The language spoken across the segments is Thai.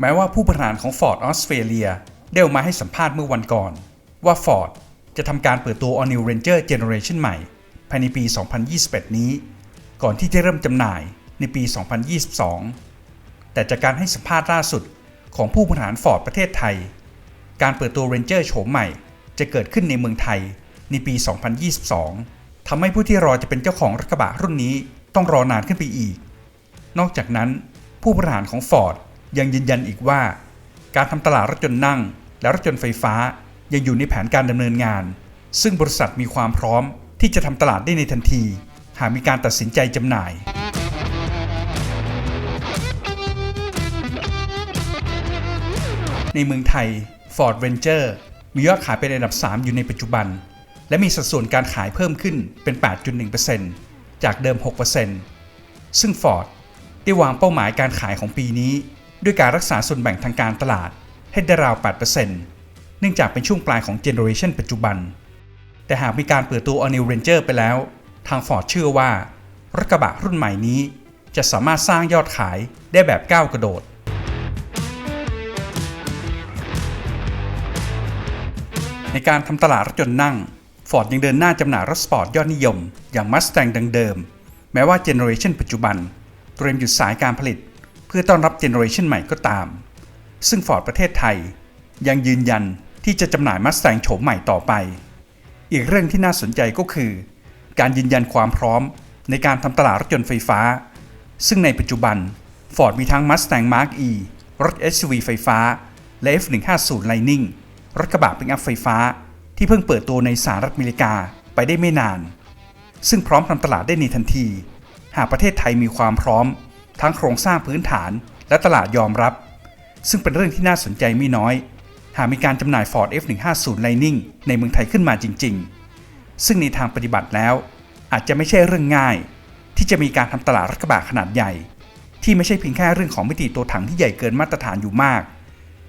แม้ว่าผู้บริหารของ Ford ออสเตรเลียได้ออกมาให้สัมภาษณ์เมื่อวันก่อน ว่า Ford จะทำการเปิดตัว All New Ranger Generation ใหม่ ภายในปี 2021 นี้ ก่อนที่จะเริ่มจำหน่ายในปี 2022 แต่จากการให้สัมภาษณ์ล่าสุดของผู้บริหาร Ford ประเทศไทย การเปิดตัว Ranger โฉมใหม่ จะเกิดขึ้นในเมืองไทยในปี 2022 ทำให้ผู้ที่รอจะเป็นเจ้าของรถกระบะรุ่นนี้ต้องรอนานขึ้นไปอีก นอกจากนั้น ผู้บริหารของ Ford ยังยืนยันอีกว่า การทำตลาดรถยนต์นั่ง และรถยนต์ไฟฟ้ายังอยู่ในแผนการดำเนินงาน ซึ่งบริษัทมีความพร้อมที่จะทำตลาดได้ในทันที หากมีการตัดสินใจจำหน่าย ในเมืองไทย Ford Ranger มียอดขายเป็นอันดับ 3 อยู่ในปัจจุบัน และมีสัดส่วนการขายเพิ่มขึ้นเป็น 8.1%จากเดิม 6%ซึ่ง Ford ได้วางเป้าหมายการขายของปีนี้ ด้วยการรักษาส่วนแบ่งทางการตลาดให้ได้ราว 8%เนื่องจากเป็นช่วงปลายของเจเนอเรชันปัจจุบัน แต่หากมีการเปิดตัว All New Ranger ไปแล้ว ทาง Ford เชื่อว่า รถกระบะรุ่นใหม่นี้ จะสามารถสร้างยอดขายได้แบบก้าวกระโดด ในการทำตลาดรถยนต์นั่ง Ford ยังเดินหน้าจำหน่ายรถสปอร์ตยอดนิยม อย่าง Mustang ดังเดิม แม้ว่าเจเนอเรชันปัจจุบันเตรียมหยุดสายการผลิต เพื่อต้อนรับเจเนอเรชันใหม่ก็ตาม ซึ่ง Ford ประเทศไทย ยังยืนยันที่จะจำหน่าย Mustang โฉมใหม่ต่อไป อีกเรื่องที่น่าสนใจก็คือ การยืนยันความพร้อมในการทำตลาดรถยนต์ไฟฟ้า ซึ่งในปัจจุบัน Ford มีทั้ง Mustang Mark E รถ SUV ไฟฟ้า และ F150 Lightning รถกระบะปิกอัพไฟฟ้า ที่เพิ่งเปิดตัวในสหรัฐอเมริกาไปได้ไม่นาน ซึ่งพร้อมทำตลาดได้ในทันที หากประเทศไทยมีความพร้อม ทั้งโครงสร้างพื้นฐานและตลาดยอมรับ ซึ่งเป็นเรื่องที่น่าสนใจไม่น้อย หากมีการจำหน่าย Ford F150 Lightning ในเมืองไทยขึ้นมาจริง ๆ ซึ่งในทางปฏิบัติแล้ว อาจจะไม่ใช่เรื่องง่าย ที่จะมีการทำตลาดรถกระบะขนาดใหญ่ ที่ไม่ใช่เพียงแค่เรื่องของมิติตัวถังที่ใหญ่เกินมาตรฐานอยู่มาก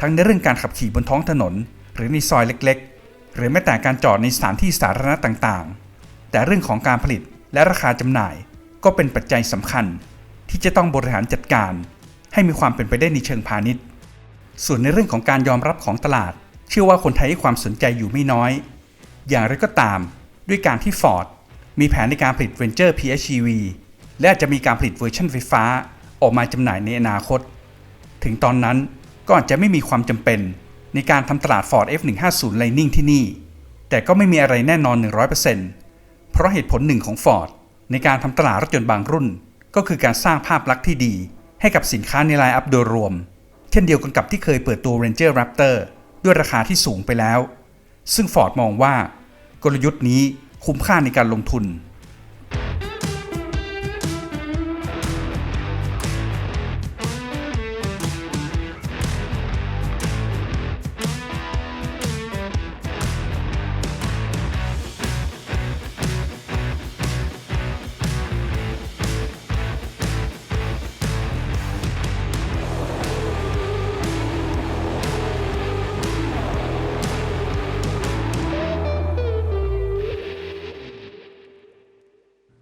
ทั้งในเรื่องการขับขี่บนท้องถนน หรือในซอยเล็ก ๆ หรือแม้แต่การจอดในสถานที่สาธารณะต่างๆ แต่เรื่องของการผลิตและราคาจำหน่ายก็เป็นปัจจัยสำคัญ ที่จะต้องบริหารจัดการ ให้มีความเป็นไปได้ในเชิงพาณิชย์ ส่วนในเรื่องของการยอมรับของตลาด เชื่อว่าคนไทยให้ความสนใจอยู่ไม่น้อย อย่างไรก็ตาม ด้วยการที่ Ford มีแผนในการผลิต Ranger PHEV และอาจจะมีการผลิตเวอร์ชันไฟฟ้าออกมาจำหน่ายในอนาคต ถึงตอนนั้นก็อาจจะไม่มีความจำเป็นในการทำตลาด Ford F150 Lightning ที่นี่ แต่ก็ไม่มีอะไรแน่นอน 100%เพราะเหตุผลหนึ่งของ Ford ในการทำตลาดรถยนต์บางรุ่น ก็คือการสร้างภาพลักษณ์ที่ดี ให้กับสินค้าในไลน์อัพโดยรวม เช่นเดียวกันกับที่เคยเปิดตัว Ranger Raptor ด้วยราคาที่สูงไปแล้ว ซึ่ง Ford มองว่ากลยุทธ์นี้คุ้มค่าในการลงทุน